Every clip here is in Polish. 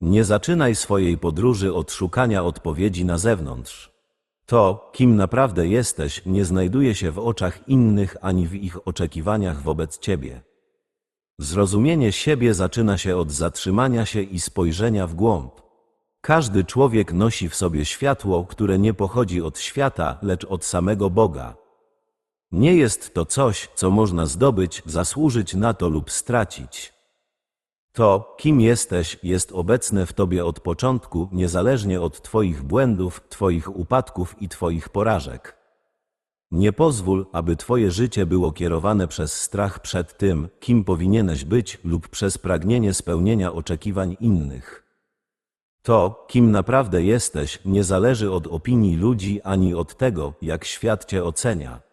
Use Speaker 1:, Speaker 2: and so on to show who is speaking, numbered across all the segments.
Speaker 1: Nie zaczynaj swojej podróży od szukania odpowiedzi na zewnątrz. To, kim naprawdę jesteś, nie znajduje się w oczach innych ani w ich oczekiwaniach wobec ciebie. Zrozumienie siebie zaczyna się od zatrzymania się i spojrzenia w głąb. Każdy człowiek nosi w sobie światło, które nie pochodzi od świata, lecz od samego Boga. Nie jest to coś, co można zdobyć, zasłużyć na to lub stracić. To, kim jesteś, jest obecne w Tobie od początku, niezależnie od Twoich błędów, Twoich upadków i Twoich porażek. Nie pozwól, aby Twoje życie było kierowane przez strach przed tym, kim powinieneś być, lub przez pragnienie spełnienia oczekiwań innych. To, kim naprawdę jesteś, nie zależy od opinii ludzi ani od tego, jak świat Cię ocenia.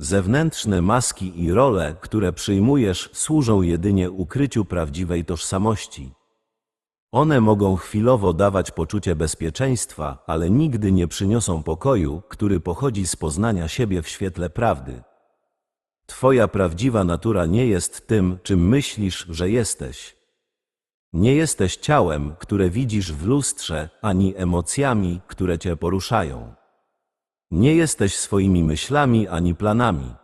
Speaker 1: Zewnętrzne maski i role, które przyjmujesz, służą jedynie ukryciu prawdziwej tożsamości. One mogą chwilowo dawać poczucie bezpieczeństwa, ale nigdy nie przyniosą pokoju, który pochodzi z poznania siebie w świetle prawdy. Twoja prawdziwa natura nie jest tym, czym myślisz, że jesteś. Nie jesteś ciałem, które widzisz w lustrze, ani emocjami, które cię poruszają. Nie jesteś swoimi myślami ani planami.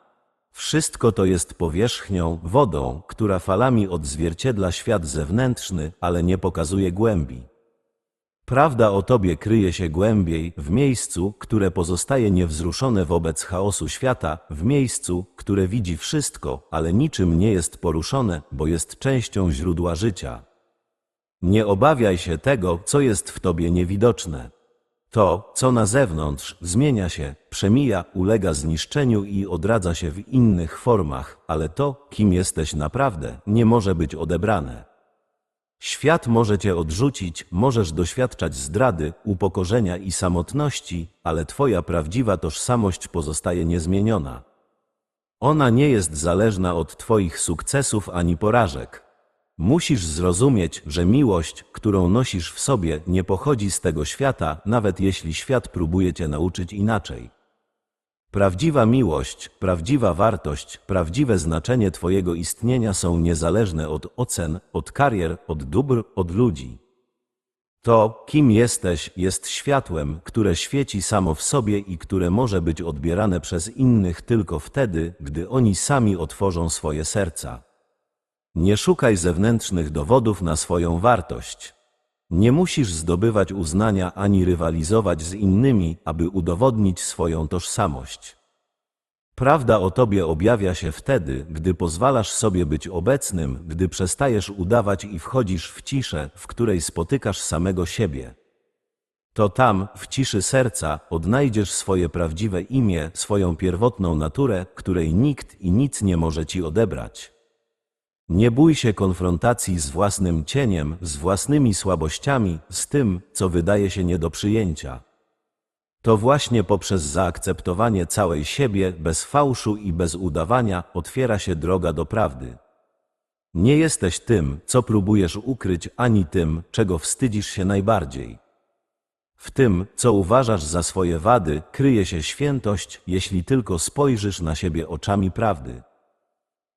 Speaker 1: Wszystko to jest powierzchnią, wodą, która falami odzwierciedla świat zewnętrzny, ale nie pokazuje głębi. Prawda o tobie kryje się głębiej, w miejscu, które pozostaje niewzruszone wobec chaosu świata, w miejscu, które widzi wszystko, ale niczym nie jest poruszone, bo jest częścią źródła życia. Nie obawiaj się tego, co jest w tobie niewidoczne. To, co na zewnątrz, zmienia się, przemija, ulega zniszczeniu i odradza się w innych formach, ale to, kim jesteś naprawdę, nie może być odebrane. Świat może cię odrzucić, możesz doświadczać zdrady, upokorzenia i samotności, ale twoja prawdziwa tożsamość pozostaje niezmieniona. Ona nie jest zależna od twoich sukcesów ani porażek. Musisz zrozumieć, że miłość, którą nosisz w sobie, nie pochodzi z tego świata, nawet jeśli świat próbuje cię nauczyć inaczej. Prawdziwa miłość, prawdziwa wartość, prawdziwe znaczenie Twojego istnienia są niezależne od ocen, od karier, od dóbr, od ludzi. To, kim jesteś, jest światłem, które świeci samo w sobie i które może być odbierane przez innych tylko wtedy, gdy oni sami otworzą swoje serca. Nie szukaj zewnętrznych dowodów na swoją wartość. Nie musisz zdobywać uznania ani rywalizować z innymi, aby udowodnić swoją tożsamość. Prawda o tobie objawia się wtedy, gdy pozwalasz sobie być obecnym, gdy przestajesz udawać i wchodzisz w ciszę, w której spotykasz samego siebie. To tam, w ciszy serca, odnajdziesz swoje prawdziwe imię, swoją pierwotną naturę, której nikt i nic nie może ci odebrać. Nie bój się konfrontacji z własnym cieniem, z własnymi słabościami, z tym, co wydaje się nie do przyjęcia. To właśnie poprzez zaakceptowanie całej siebie, bez fałszu i bez udawania, otwiera się droga do prawdy. Nie jesteś tym, co próbujesz ukryć, ani tym, czego wstydzisz się najbardziej. W tym, co uważasz za swoje wady, kryje się świętość, jeśli tylko spojrzysz na siebie oczami prawdy.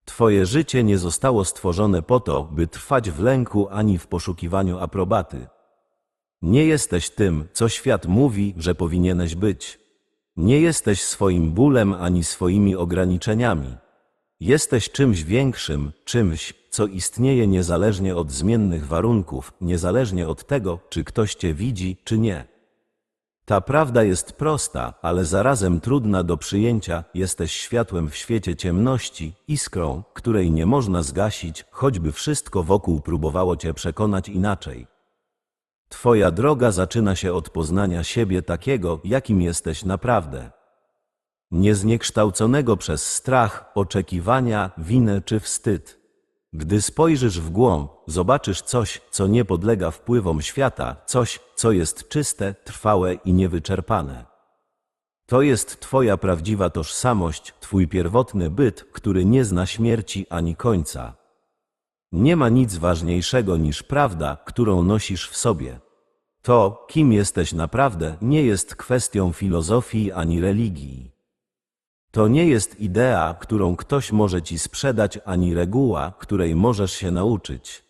Speaker 1: Twoje życie nie zostało stworzone po to, by trwać w lęku ani w poszukiwaniu aprobaty. Nie jesteś tym, co świat mówi, że powinieneś być. Nie jesteś swoim bólem ani swoimi ograniczeniami. Jesteś czymś większym, czymś, co istnieje niezależnie od zmiennych warunków, niezależnie od tego, czy ktoś cię widzi, czy nie. Ta prawda jest prosta, ale zarazem trudna do przyjęcia. Jesteś światłem w świecie ciemności, iskrą, której nie można zgasić, choćby wszystko wokół próbowało cię przekonać inaczej. Twoja droga zaczyna się od poznania siebie takiego, jakim jesteś naprawdę. Niezniekształconego przez strach, oczekiwania, winę czy wstyd. Gdy spojrzysz w głąb, zobaczysz coś, co nie podlega wpływom świata, coś, co jest czyste, trwałe i niewyczerpane. To jest Twoja prawdziwa tożsamość, Twój pierwotny byt, który nie zna śmierci ani końca. Nie ma nic ważniejszego niż prawda, którą nosisz w sobie. To, kim jesteś naprawdę, nie jest kwestią filozofii ani religii. To nie jest idea, którą ktoś może ci sprzedać, ani reguła, której możesz się nauczyć.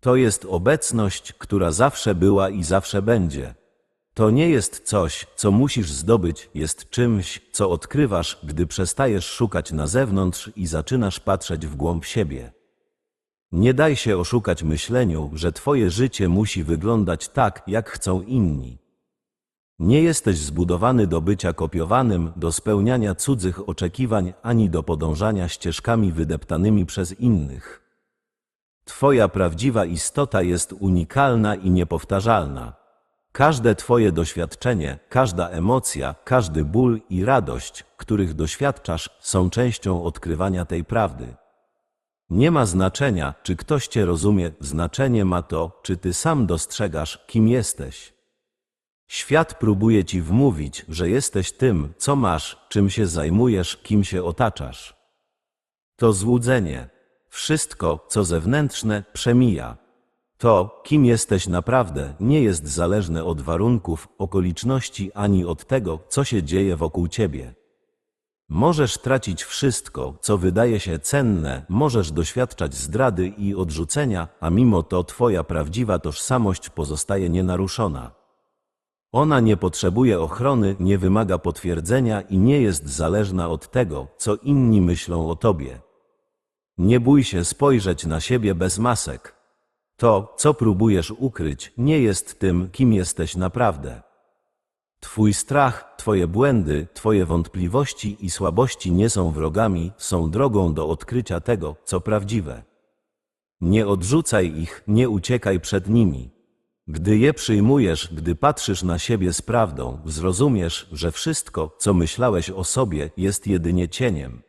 Speaker 1: To jest obecność, która zawsze była i zawsze będzie. To nie jest coś, co musisz zdobyć, jest czymś, co odkrywasz, gdy przestajesz szukać na zewnątrz i zaczynasz patrzeć w głąb siebie. Nie daj się oszukać myśleniu, że Twoje życie musi wyglądać tak, jak chcą inni. Nie jesteś zbudowany do bycia kopiowanym, do spełniania cudzych oczekiwań, ani do podążania ścieżkami wydeptanymi przez innych. Twoja prawdziwa istota jest unikalna i niepowtarzalna. Każde Twoje doświadczenie, każda emocja, każdy ból i radość, których doświadczasz, są częścią odkrywania tej prawdy. Nie ma znaczenia, czy ktoś Cię rozumie, znaczenie ma to, czy Ty sam dostrzegasz, kim jesteś. Świat próbuje Ci wmówić, że jesteś tym, co masz, czym się zajmujesz, kim się otaczasz. To złudzenie. Wszystko, co zewnętrzne, przemija. To, kim jesteś naprawdę, nie jest zależne od warunków, okoliczności ani od tego, co się dzieje wokół ciebie. Możesz tracić wszystko, co wydaje się cenne, możesz doświadczać zdrady i odrzucenia, a mimo to Twoja prawdziwa tożsamość pozostaje nienaruszona. Ona nie potrzebuje ochrony, nie wymaga potwierdzenia i nie jest zależna od tego, co inni myślą o Tobie. Nie bój się spojrzeć na siebie bez masek. To, co próbujesz ukryć, nie jest tym, kim jesteś naprawdę. Twój strach, Twoje błędy, Twoje wątpliwości i słabości nie są wrogami, są drogą do odkrycia tego, co prawdziwe. Nie odrzucaj ich, nie uciekaj przed nimi. Gdy je przyjmujesz, gdy patrzysz na siebie z prawdą, zrozumiesz, że wszystko, co myślałeś o sobie, jest jedynie cieniem.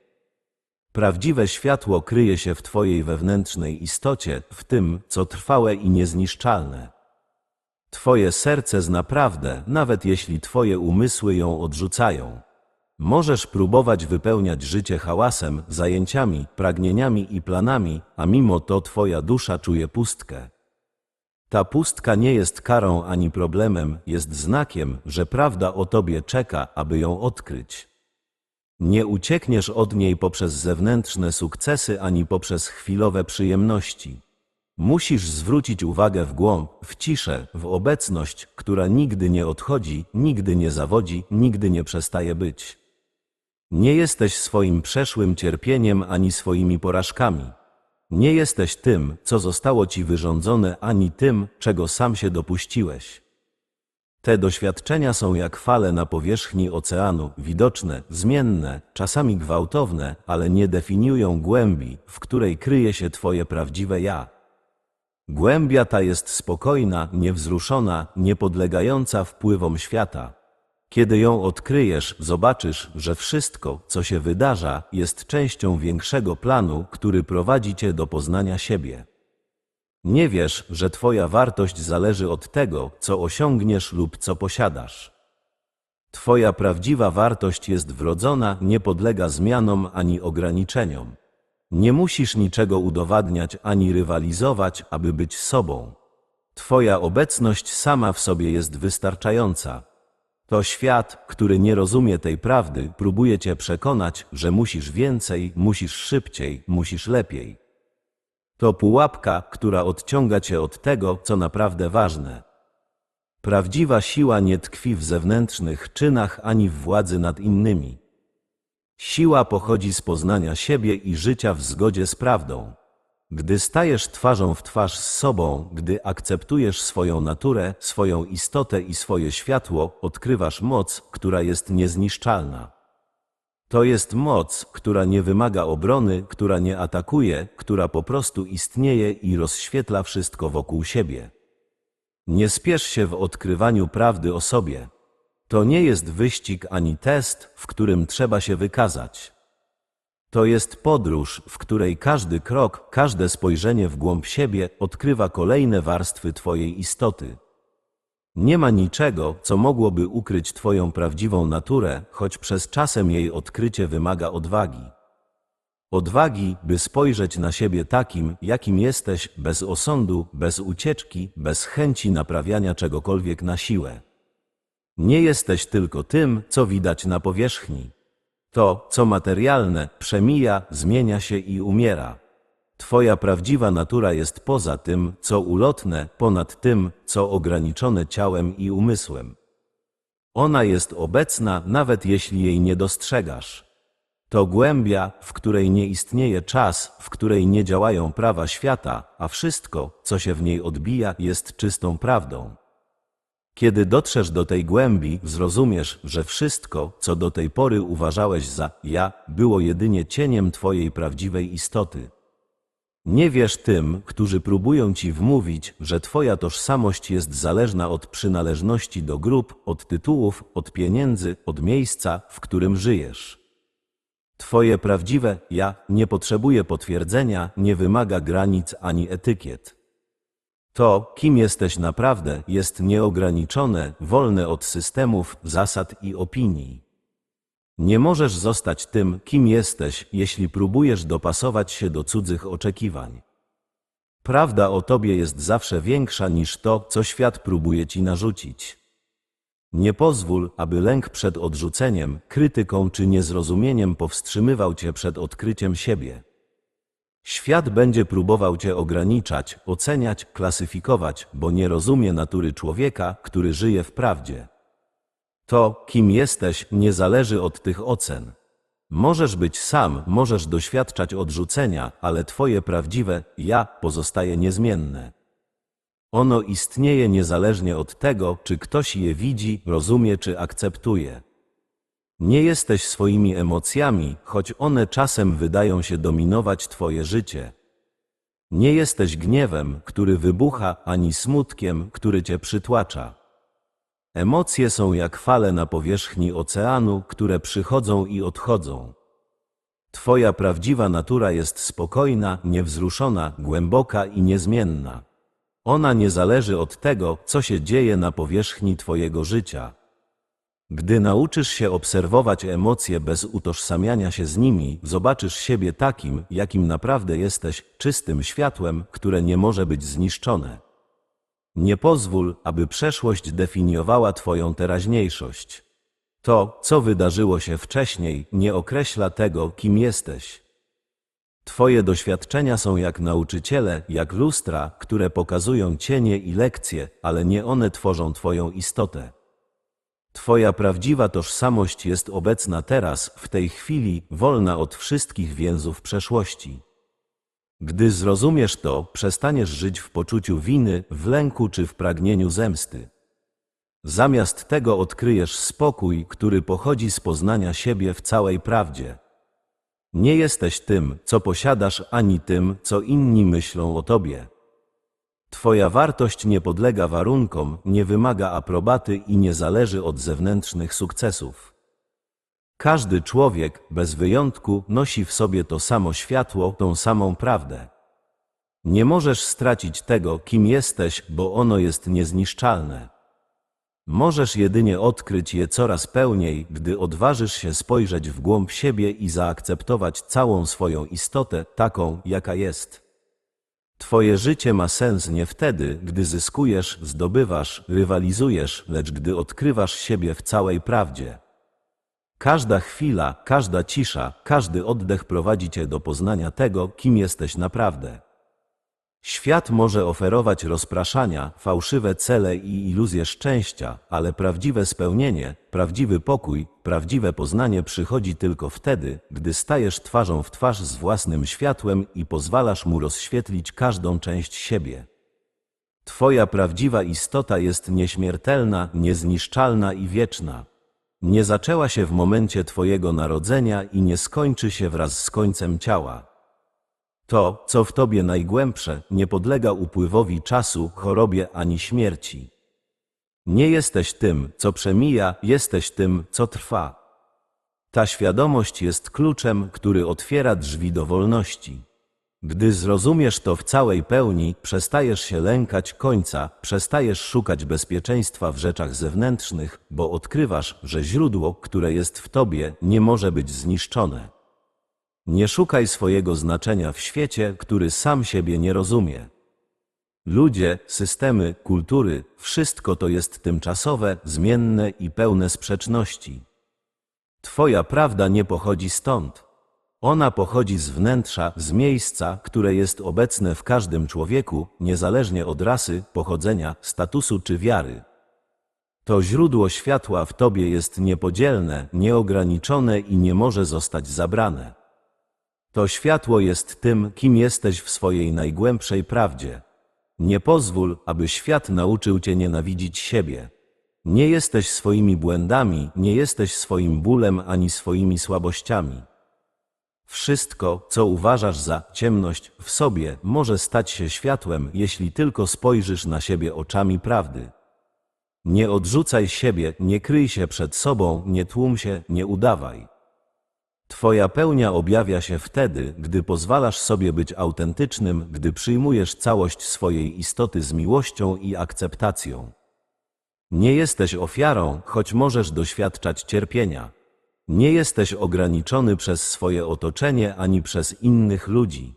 Speaker 1: Prawdziwe światło kryje się w Twojej wewnętrznej istocie, w tym, co trwałe i niezniszczalne. Twoje serce zna prawdę, nawet jeśli Twoje umysły ją odrzucają. Możesz próbować wypełniać życie hałasem, zajęciami, pragnieniami i planami, a mimo to Twoja dusza czuje pustkę. Ta pustka nie jest karą ani problemem, jest znakiem, że prawda o Tobie czeka, aby ją odkryć. Nie uciekniesz od niej poprzez zewnętrzne sukcesy ani poprzez chwilowe przyjemności. Musisz zwrócić uwagę w głąb, w ciszę, w obecność, która nigdy nie odchodzi, nigdy nie zawodzi, nigdy nie przestaje być. Nie jesteś swoim przeszłym cierpieniem ani swoimi porażkami. Nie jesteś tym, co zostało ci wyrządzone, ani tym, czego sam się dopuściłeś. Te doświadczenia są jak fale na powierzchni oceanu, widoczne, zmienne, czasami gwałtowne, ale nie definiują głębi, w której kryje się Twoje prawdziwe ja. Głębia ta jest spokojna, niewzruszona, niepodlegająca wpływom świata. Kiedy ją odkryjesz, zobaczysz, że wszystko, co się wydarza, jest częścią większego planu, który prowadzi cię do poznania siebie. Nie wiesz, że Twoja wartość zależy od tego, co osiągniesz lub co posiadasz. Twoja prawdziwa wartość jest wrodzona, nie podlega zmianom ani ograniczeniom. Nie musisz niczego udowadniać ani rywalizować, aby być sobą. Twoja obecność sama w sobie jest wystarczająca. To świat, który nie rozumie tej prawdy, próbuje cię przekonać, że musisz więcej, musisz szybciej, musisz lepiej. To pułapka, która odciąga cię od tego, co naprawdę ważne. Prawdziwa siła nie tkwi w zewnętrznych czynach ani w władzy nad innymi. Siła pochodzi z poznania siebie i życia w zgodzie z prawdą. Gdy stajesz twarzą w twarz z sobą, gdy akceptujesz swoją naturę, swoją istotę i swoje światło, odkrywasz moc, która jest niezniszczalna. To jest moc, która nie wymaga obrony, która nie atakuje, która po prostu istnieje i rozświetla wszystko wokół siebie. Nie spiesz się w odkrywaniu prawdy o sobie. To nie jest wyścig ani test, w którym trzeba się wykazać. To jest podróż, w której każdy krok, każde spojrzenie w głąb siebie odkrywa kolejne warstwy Twojej istoty. Nie ma niczego, co mogłoby ukryć Twoją prawdziwą naturę, choć przez czasem jej odkrycie wymaga odwagi. Odwagi, by spojrzeć na siebie takim, jakim jesteś, bez osądu, bez ucieczki, bez chęci naprawiania czegokolwiek na siłę. Nie jesteś tylko tym, co widać na powierzchni. To, co materialne, przemija, zmienia się i umiera. Twoja prawdziwa natura jest poza tym, co ulotne, ponad tym, co ograniczone ciałem i umysłem. Ona jest obecna, nawet jeśli jej nie dostrzegasz. To głębia, w której nie istnieje czas, w której nie działają prawa świata, a wszystko, co się w niej odbija, jest czystą prawdą. Kiedy dotrzesz do tej głębi, zrozumiesz, że wszystko, co do tej pory uważałeś za ja, było jedynie cieniem Twojej prawdziwej istoty. Nie wierz tym, którzy próbują ci wmówić, że twoja tożsamość jest zależna od przynależności do grup, od tytułów, od pieniędzy, od miejsca, w którym żyjesz. Twoje prawdziwe ja nie potrzebuje potwierdzenia, nie wymaga granic ani etykiet. To, kim jesteś naprawdę, jest nieograniczone, wolne od systemów, zasad i opinii. Nie możesz zostać tym, kim jesteś, jeśli próbujesz dopasować się do cudzych oczekiwań. Prawda o tobie jest zawsze większa niż to, co świat próbuje ci narzucić. Nie pozwól, aby lęk przed odrzuceniem, krytyką czy niezrozumieniem powstrzymywał cię przed odkryciem siebie. Świat będzie próbował cię ograniczać, oceniać, klasyfikować, bo nie rozumie natury człowieka, który żyje w prawdzie. To, kim jesteś, nie zależy od tych ocen. Możesz być sam, możesz doświadczać odrzucenia, ale Twoje prawdziwe ja pozostaje niezmienne. Ono istnieje niezależnie od tego, czy ktoś je widzi, rozumie czy akceptuje. Nie jesteś swoimi emocjami, choć one czasem wydają się dominować Twoje życie. Nie jesteś gniewem, który wybucha, ani smutkiem, który Cię przytłacza. Emocje są jak fale na powierzchni oceanu, które przychodzą i odchodzą. Twoja prawdziwa natura jest spokojna, niewzruszona, głęboka i niezmienna. Ona nie zależy od tego, co się dzieje na powierzchni Twojego życia. Gdy nauczysz się obserwować emocje bez utożsamiania się z nimi, zobaczysz siebie takim, jakim naprawdę jesteś, czystym światłem, które nie może być zniszczone. Nie pozwól, aby przeszłość definiowała Twoją teraźniejszość. To, co wydarzyło się wcześniej, nie określa tego, kim jesteś. Twoje doświadczenia są jak nauczyciele, jak lustra, które pokazują cienie i lekcje, ale nie one tworzą Twoją istotę. Twoja prawdziwa tożsamość jest obecna teraz, w tej chwili, wolna od wszystkich więzów przeszłości. Gdy zrozumiesz to, przestaniesz żyć w poczuciu winy, w lęku czy w pragnieniu zemsty. Zamiast tego odkryjesz spokój, który pochodzi z poznania siebie w całej prawdzie. Nie jesteś tym, co posiadasz, ani tym, co inni myślą o tobie. Twoja wartość nie podlega warunkom, nie wymaga aprobaty i nie zależy od zewnętrznych sukcesów. Każdy człowiek, bez wyjątku, nosi w sobie to samo światło, tą samą prawdę. Nie możesz stracić tego, kim jesteś, bo ono jest niezniszczalne. Możesz jedynie odkryć je coraz pełniej, gdy odważysz się spojrzeć w głąb siebie i zaakceptować całą swoją istotę, taką, jaka jest. Twoje życie ma sens nie wtedy, gdy zyskujesz, zdobywasz, rywalizujesz, lecz gdy odkrywasz siebie w całej prawdzie. Każda chwila, każda cisza, każdy oddech prowadzi cię do poznania tego, kim jesteś naprawdę. Świat może oferować rozpraszania, fałszywe cele i iluzje szczęścia, ale prawdziwe spełnienie, prawdziwy pokój, prawdziwe poznanie przychodzi tylko wtedy, gdy stajesz twarzą w twarz z własnym światłem i pozwalasz mu rozświetlić każdą część siebie. Twoja prawdziwa istota jest nieśmiertelna, niezniszczalna i wieczna. Nie zaczęła się w momencie Twojego narodzenia i nie skończy się wraz z końcem ciała. To, co w tobie najgłębsze, nie podlega upływowi czasu, chorobie ani śmierci. Nie jesteś tym, co przemija, jesteś tym, co trwa. Ta świadomość jest kluczem, który otwiera drzwi do wolności. Gdy zrozumiesz to w całej pełni, przestajesz się lękać końca, przestajesz szukać bezpieczeństwa w rzeczach zewnętrznych, bo odkrywasz, że źródło, które jest w tobie, nie może być zniszczone. Nie szukaj swojego znaczenia w świecie, który sam siebie nie rozumie. Ludzie, systemy, kultury, wszystko to jest tymczasowe, zmienne i pełne sprzeczności. Twoja prawda nie pochodzi stąd. Ona pochodzi z wnętrza, z miejsca, które jest obecne w każdym człowieku, niezależnie od rasy, pochodzenia, statusu czy wiary. To źródło światła w tobie jest niepodzielne, nieograniczone i nie może zostać zabrane. To światło jest tym, kim jesteś w swojej najgłębszej prawdzie. Nie pozwól, aby świat nauczył cię nienawidzić siebie. Nie jesteś swoimi błędami, nie jesteś swoim bólem ani swoimi słabościami. Wszystko, co uważasz za ciemność w sobie, może stać się światłem, jeśli tylko spojrzysz na siebie oczami prawdy. Nie odrzucaj siebie, nie kryj się przed sobą, nie tłum się, nie udawaj. Twoja pełnia objawia się wtedy, gdy pozwalasz sobie być autentycznym, gdy przyjmujesz całość swojej istoty z miłością i akceptacją. Nie jesteś ofiarą, choć możesz doświadczać cierpienia. Nie jesteś ograniczony przez swoje otoczenie ani przez innych ludzi.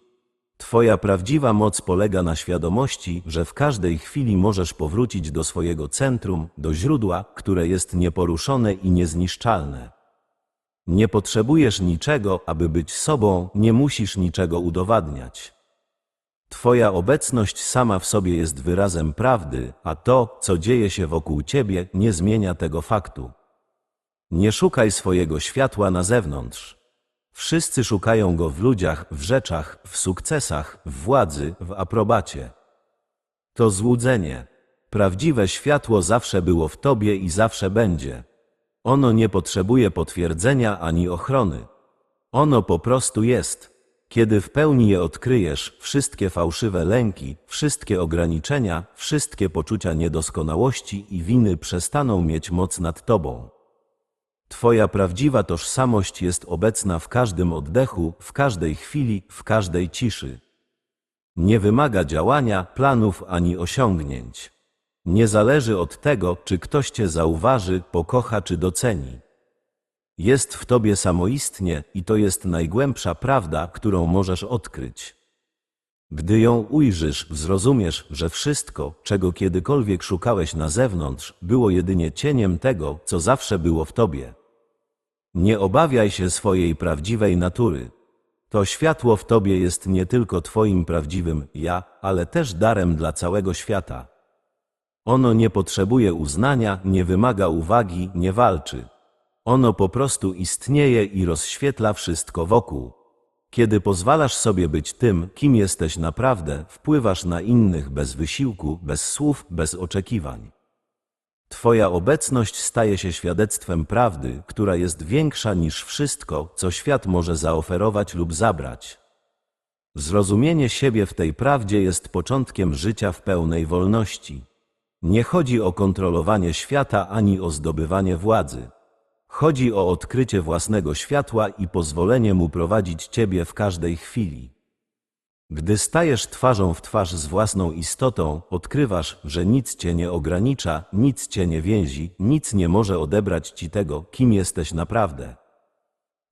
Speaker 1: Twoja prawdziwa moc polega na świadomości, że w każdej chwili możesz powrócić do swojego centrum, do źródła, które jest nieporuszone i niezniszczalne. Nie potrzebujesz niczego, aby być sobą, nie musisz niczego udowadniać. Twoja obecność sama w sobie jest wyrazem prawdy, a to, co dzieje się wokół ciebie, nie zmienia tego faktu. Nie szukaj swojego światła na zewnątrz. Wszyscy szukają go w ludziach, w rzeczach, w sukcesach, w władzy, w aprobacie. To złudzenie. Prawdziwe światło zawsze było w tobie i zawsze będzie. Ono nie potrzebuje potwierdzenia ani ochrony. Ono po prostu jest. Kiedy w pełni je odkryjesz, wszystkie fałszywe lęki, wszystkie ograniczenia, wszystkie poczucia niedoskonałości i winy przestaną mieć moc nad tobą. Twoja prawdziwa tożsamość jest obecna w każdym oddechu, w każdej chwili, w każdej ciszy. Nie wymaga działania, planów ani osiągnięć. Nie zależy od tego, czy ktoś cię zauważy, pokocha czy doceni. Jest w tobie samoistnie i to jest najgłębsza prawda, którą możesz odkryć. Gdy ją ujrzysz, zrozumiesz, że wszystko, czego kiedykolwiek szukałeś na zewnątrz, było jedynie cieniem tego, co zawsze było w tobie. Nie obawiaj się swojej prawdziwej natury. To światło w tobie jest nie tylko twoim prawdziwym ja, ale też darem dla całego świata. Ono nie potrzebuje uznania, nie wymaga uwagi, nie walczy. Ono po prostu istnieje i rozświetla wszystko wokół. Kiedy pozwalasz sobie być tym, kim jesteś naprawdę, wpływasz na innych bez wysiłku, bez słów, bez oczekiwań. Twoja obecność staje się świadectwem prawdy, która jest większa niż wszystko, co świat może zaoferować lub zabrać. Zrozumienie siebie w tej prawdzie jest początkiem życia w pełnej wolności. Nie chodzi o kontrolowanie świata ani o zdobywanie władzy. Chodzi o odkrycie własnego światła i pozwolenie mu prowadzić ciebie w każdej chwili. Gdy stajesz twarzą w twarz z własną istotą, odkrywasz, że nic cię nie ogranicza, nic cię nie więzi, nic nie może odebrać ci tego, kim jesteś naprawdę.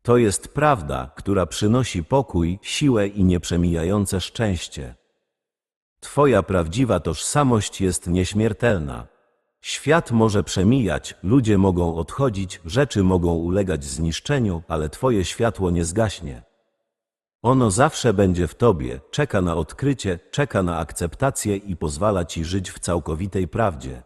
Speaker 1: To jest prawda, która przynosi pokój, siłę i nieprzemijające szczęście. Twoja prawdziwa tożsamość jest nieśmiertelna. Świat może przemijać, ludzie mogą odchodzić, rzeczy mogą ulegać zniszczeniu, ale Twoje światło nie zgaśnie. Ono zawsze będzie w Tobie, czeka na odkrycie, czeka na akceptację i pozwala Ci żyć w całkowitej prawdzie.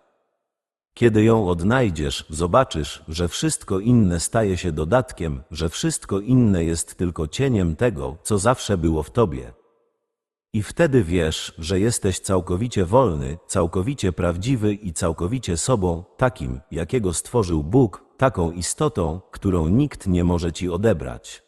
Speaker 1: Kiedy ją odnajdziesz, zobaczysz, że wszystko inne staje się dodatkiem, że wszystko inne jest tylko cieniem tego, co zawsze było w Tobie. I wtedy wiesz, że jesteś całkowicie wolny, całkowicie prawdziwy i całkowicie sobą, takim, jakiego stworzył Bóg, taką istotą, którą nikt nie może ci odebrać.